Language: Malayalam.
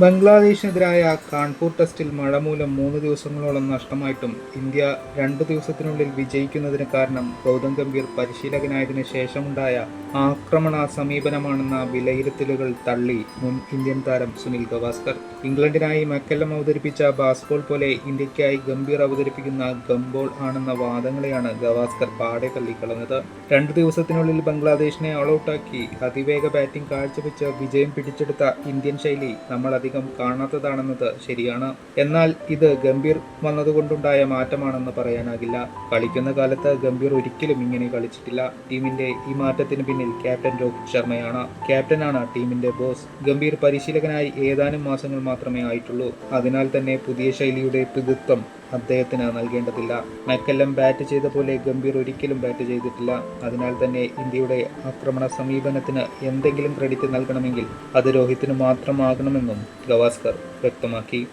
ബംഗ്ലാദേശിനെതിരായ കാൺപൂർ ടെസ്റ്റിൽ മഴ മൂലം മൂന്ന് ദിവസങ്ങളോളം നഷ്ടമായിട്ടും ഇന്ത്യ രണ്ട് ദിവസത്തിനുള്ളിൽ വിജയിക്കുന്നതിന് കാരണം ഗൗതം ഗംഭീർ പരിശീലകനായതിനു ശേഷമുണ്ടായ ആക്രമണ സമീപനമാണെന്ന വിലയിരുത്തലുകൾ തള്ളി മുൻ ഇന്ത്യൻ താരം സുനിൽ ഗവാസ്കർ. ഇംഗ്ലണ്ടിനായി മക്കെല്ലം അവതരിപ്പിച്ച ബാസ്ബോൾ പോലെ ഇന്ത്യക്കായി ഗംഭീർ അവതരിപ്പിക്കുന്ന ഗംബോൾ ആണെന്ന വാദങ്ങളെയാണ് ഗവാസ്കർ പാടെ തള്ളിക്കളഞ്ഞത്. രണ്ട് ദിവസത്തിനുള്ളിൽ ബംഗ്ലാദേശിനെ ഓൾ ഔട്ടാക്കി അതിവേഗ ബാറ്റിംഗ് കാഴ്ചവെച്ച് വിജയം പിടിച്ചെടുത്ത ഇന്ത്യൻ ശൈലി നമ്മൾ കാണാത്തതാണെന്നത് ശരിയാണ്. എന്നാൽ ഇത് ഗംഭീർ വന്നതുകൊണ്ടുണ്ടായ മാറ്റമാണെന്ന് പറയാനാകില്ല. കളിക്കുന്ന കാലത്ത് ഗംഭീർ ഒരിക്കലും ഇങ്ങനെ കളിച്ചിട്ടില്ല. ടീമിന്റെ ഈ മാറ്റത്തിന് പിന്നിൽ ക്യാപ്റ്റൻ രോഹിത് ശർമ്മയാണ്. ക്യാപ്റ്റനാണ് ടീമിന്റെ ബോസ്. ഗംഭീർ പരിശീലകനായി ഏതാനും മാസങ്ങൾ മാത്രമേ ആയിട്ടുള്ളൂ. അതിനാൽ തന്നെ പുതിയ ശൈലിയുടെ പിതൃത്വം അദ്ദേഹത്തിന് നൽകേണ്ടതില്ല. മെക്കെല്ലം ബാറ്റ് ചെയ്ത പോലെ ഗംഭീർ ഒരിക്കലും ബാറ്റ് ചെയ്തിട്ടില്ല. അതിനാൽ തന്നെ ഇന്ത്യയുടെ ആക്രമണ സമീപനത്തിന് എന്തെങ്കിലും ക്രെഡിറ്റ് നൽകണമെങ്കിൽ അത് രോഹിത്തിന് മാത്രമാകണമെന്നും ഗവാസ്കർ വ്യക്തമാക്കി.